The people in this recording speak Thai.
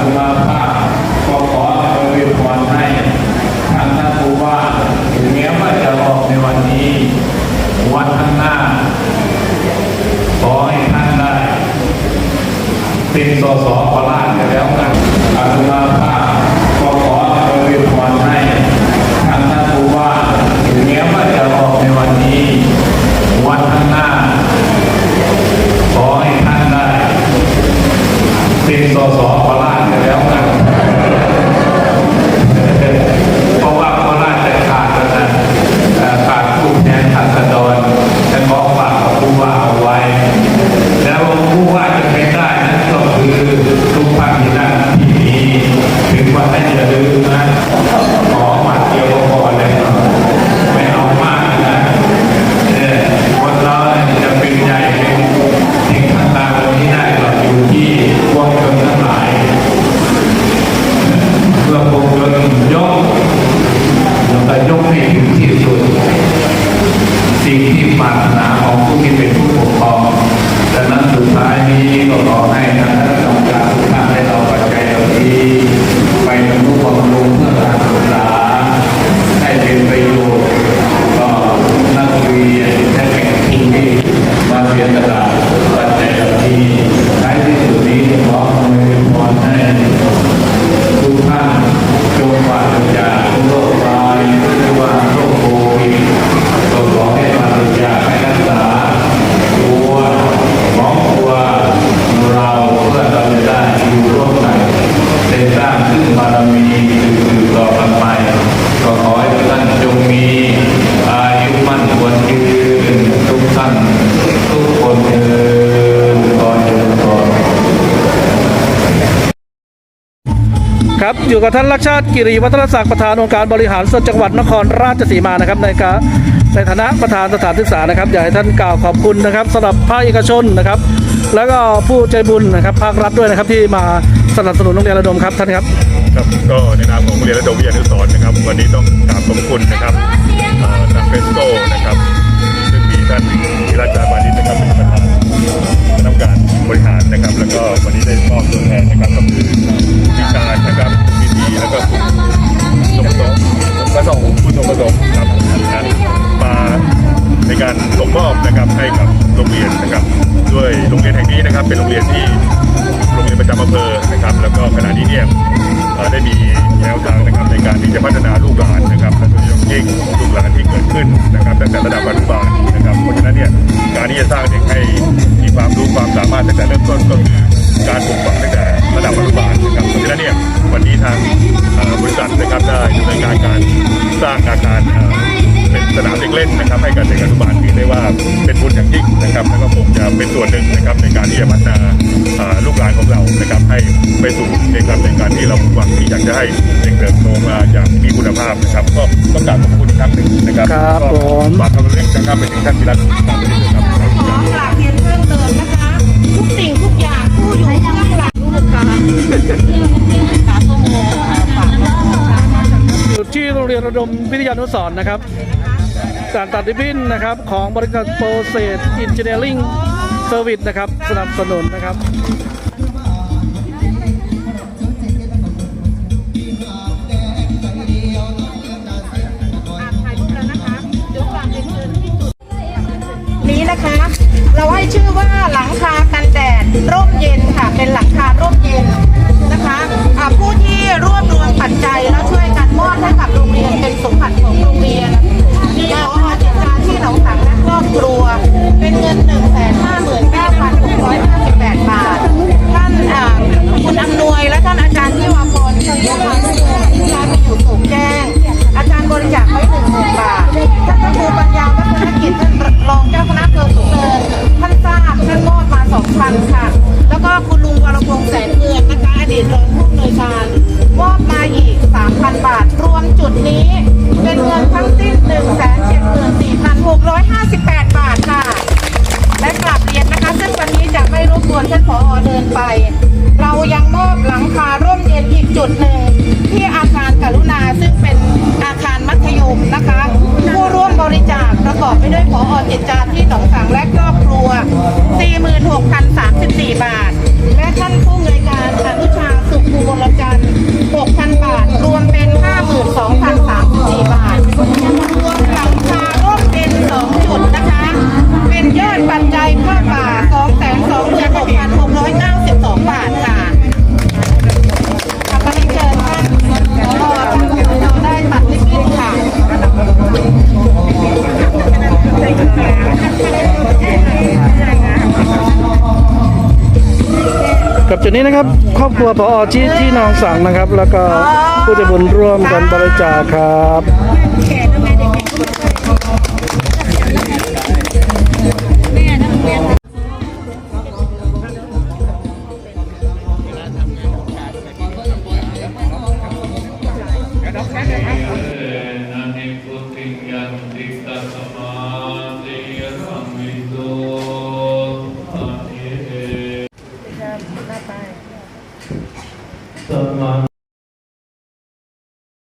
ตมาภาพก็ขออวยพรให้ท่านท่านผู้ว่าถึงแม้ว่าจะออกในวันนี้ วันข้างหน้า ขอให้ท่านได้เป็นสสโคราชกันแล้วกันอาตมาภาพ สิ่งที่ปรารถนาของผู้ที่เป็นผู้ปกครองดังนั้นสุดท้ายนี้ก็ขอให้ทางคณะกรรมการทุกท่านได้เอาปัจจัยเหล่านี้ ครับอยู่กับท่านรักชาติกิริวัฒนศักดิ์ประธานองค์การบริหารส่วนจังหวัดนครราชสีมานะครับในการในฐานะประธานสถานศึกษานะครับอยากให้ท่านกล่าวขอบคุณนะครับสำหรับภาคเอกชนนะครับ แล้วก็ผู้ใจบุญนะครับภาครัฐด้วยนะครับที่มาสนับสนุนโรงเรียนระดมครับท่านครับครับก็ในนามของโรงเรียนระดมวิทยานุสรนะครับ วันนี้ต้องกราบขอบคุณนะครับเอ่อทางเฟสโก้นะครับซึ่งมีท่านธีราชาบานิชนะครับเป็นประธานคณะกรรมการบริหาร วก็วันนี้ได้มอบตัวแทนนะครับก็คือพิชาญนะครับพิธีแล้วก็คุณสมประสงค์ประสงค์คุณสมประสงค์ครับนะมาในการส่งมอบนะครับให้กับโรงเรียนนะครับด้วยโรงเรียนแห่งนี้นะครับ เป็นโรงเรียนที่โรงเรียนประจำอำเภอนะครับ แล้วก็ขณะนี้เนี่ยได้มีแนวทางนะครับในการที่จะพัฒนาลูกหลานนะครับและโดยเฉพาะยิ่งลูกหลานที่เกิดขึ้นนะครับตั้งแต่ระดับอนุบาลนะครับเพราะฉะนั้นเนี่ยการที่จะสร้างเด็กให้มีความรู้ความสามารถตั้งแต่เริ่มต้นก็คือ การปลูกฝังตั้งแต่ระดับอนุบาลนะครับเพราะฉะนั้นเนี่ยวันนี้ทางบริษัทนะครับได้ดำเนินการการสร้างอาคารเป็นสนามเด็กเล่นนะครับ ให้กับเด็กอนุบาลที่ได้ว่าเป็นบุญอย่างยิ่งนะครับ แล้วก็คงจะเป็นส่วนหนึ่งนะครับในการที่จะพัฒนาลูกหลานของเรานะครับให้ไปสู่นะครับในการที่เราหวังที่อยากจะให้เด็กเติบโตมาอย่างมีคุณภาพนะครับ ก็ต้องกราบขอบคุณอีกครั้งหนึ่งนะครับครับก็ผมฝากคำเล็กนะครับไปถึงท่านพิรัตน์ตามไปด้วยครับ ระดมวิทยานุสรณ์นะครับการตัดริบบิ้นนะครับของบริษัทโปรเซสอินเจเนียริ่งเซอร์วิสนะครับสนับสนุนนะครับถ่ายรูปแล้วนะคะเดี๋ยวฝากเรียนเชิญที่จุดนี้นะคะ เราให้ชื่อว่าหลังคา เรายังมอบหลังคาร่มเย็นอีกจุดหนึ่งที่อาคารกรุณาซึ่งเป็นอาคารมัธยมนะคะ ผู้ร่วมบริจาคประกอบไปด้วยผออจิตจาที่หนองสังและครอบครัว ดนี้นะครับ ครอบครัวพอที่ที่นองสั่งนะครับ แล้วก็ผู้ใจบุญร่วมกันบริจาคครับ на